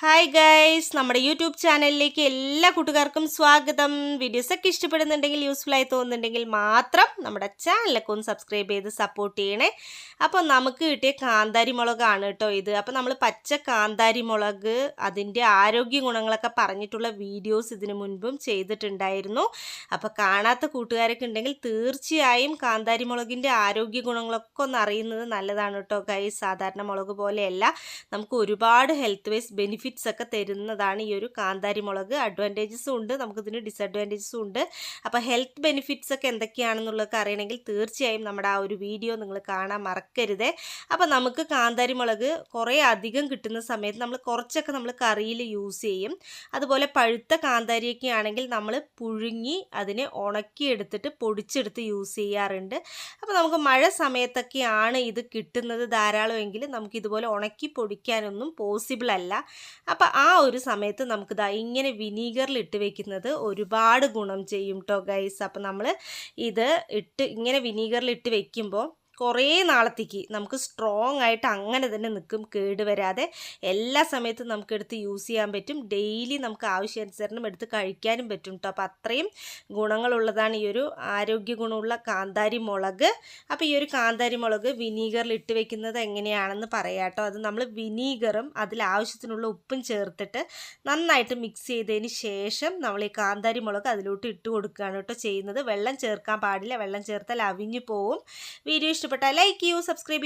Hi guys നമ്മുടെ YouTube ചാനലിലേക്ക് എല്ലാ കൂട്ടുകാർക്കും സ്വാഗതം. വീഡിയോസൊക്കെ ഇഷ്ടപ്പെടുന്നുണ്ടെങ്കിൽ യൂസ്ഫുൾ ആയി തോന്നുന്നുണ്ടെങ്കിൽ മാത്രം നമ്മുടെ ചാനലൊക്കെ ഒന്ന് സബ്സ്ക്രൈബ് ചെയ്ത് സപ്പോർട്ട് ചെയ്യണേ. അപ്പോൾ നമുക്ക് കിട്ടിയ കാന്താരി മുളകാണ് കേട്ടോ ഇത്. അപ്പോൾ നമ്മൾ പച്ച കാന്താരി മുളക് അതിന്റെ ആരോഗ്യ ഗുണങ്ങളൊക്കെ പറഞ്ഞിട്ടുള്ള വീഡിയോസ് ഇതിനു മുൻപും ചെയ്തിട്ടുണ്ടായിരുന്നു. അപ്പോൾ കാണാത്ത കൂട്ടുകാരൊക്കെ ഉണ്ടെങ്കിൽ തീർച്ചയായും കാന്താരി മുളകിന്റെ ആരോഗ്യ ഗുണങ്ങളൊക്കെ ഒന്ന് അറിയുന്നത് നല്ലതാണ് കേട്ടോ ഗൈസ് സാധാരണ മുളക് പോലെയല്ല. നമുക്ക് ഒരുപാട് ഹെൽത്ത് വൈസ് ബെനിഫിറ്റ്സ് ഒക്കെ തരുന്നതാണ് ഈ ഒരു കാന്താരി മുളക്. അഡ്വാന്റേജസും ഉണ്ട്. നമുക്കിതിന് ഡിസഡ്വാന്റേജസും ഉണ്ട്. അപ്പോൾ ഹെൽത്ത് ബെനിഫിറ്റ്സ് ഒക്കെ എന്തൊക്കെയാണെന്നുള്ളതൊക്കെ അറിയണമെങ്കിൽ തീർച്ചയായും നമ്മുടെ ആ ഒരു വീഡിയോ നിങ്ങൾ കാണാൻ മറക്കരുതേ. അപ്പോൾ നമുക്ക് കാന്താരി മുളക് കുറേ അധികം കിട്ടുന്ന സമയത്ത് നമ്മൾ കുറച്ചൊക്കെ നമ്മൾ കറിയിൽ യൂസ് ചെയ്യും. അതുപോലെ പഴുത്ത കാന്താരിയൊക്കെ ആണെങ്കിൽ നമ്മൾ പുഴുങ്ങി അതിനെ ഉണക്കിയെടുത്തിട്ട് പൊടിച്ചെടുത്ത് യൂസ് ചെയ്യാറുണ്ട്. അപ്പോൾ നമുക്ക് മഴ സമയത്തൊക്കെയാണ് ഇത് കിട്ടുന്നത് ധാരാളമെങ്കിൽ നമുക്ക് ഇതുപോലെ ഉണക്കി പൊടിക്കാനൊന്നും പോസിബിൾ അല്ല. അപ്പോൾ ആ ഒരു സമയത്ത് നമുക്കിതാ ഇങ്ങനെ വിനീഗറിൽ ഇട്ട് വെക്കുന്നത് ഒരുപാട് ഗുണം ചെയ്യും കേട്ടോ ഗൈസ് അപ്പോൾ നമ്മൾ ഇത് ഇട്ട് ഇങ്ങനെ വിനീഗറിൽ ഇട്ട് വെക്കുമ്പോൾ കുറേ നാളത്തേക്ക് നമുക്ക് സ്ട്രോങ് ആയിട്ട് അങ്ങനെ തന്നെ നിൽക്കും കേട് വരാതെ. എല്ലാ സമയത്തും നമുക്ക് എടുത്ത് യൂസ് ചെയ്യാൻ പറ്റും. ഡെയിലി നമുക്ക് ആവശ്യാനുസരണം എടുത്ത് കഴിക്കാനും പറ്റും കേട്ടോ അപ്പോൾ അത്രയും ഗുണങ്ങളുള്ളതാണ് ഈ ഒരു ആരോഗ്യ ഗുണമുള്ള കാന്താരി മുളക്. അപ്പോൾ ഈ ഒരു കാന്താരി മുളക് വിനീഗറിൽ ഇട്ട് വെക്കുന്നത് എങ്ങനെയാണെന്ന് പറയാം കേട്ടോ അത് നമ്മൾ വിനീഗറും അതിൽ ആവശ്യത്തിനുള്ള ഉപ്പും ചേർത്തിട്ട് നന്നായിട്ട് മിക്സ് ചെയ്തതിന് ശേഷം നമ്മൾ ഈ കാന്താരി മുളക് അതിലോട്ട് ഇട്ട് കൊടുക്കുകയാണ് കേട്ടോ ചെയ്യുന്നത്. വെള്ളം ചേർക്കാൻ പാടില്ല. വെള്ളം ചേർത്താൽ അവിഞ്ഞു പോവും. വീഡിയോ ഇഷ്ടപ്പെട്ടാൽ ലൈക്ക് ചെയ്യൂ സബ്സ്ക്രൈബ്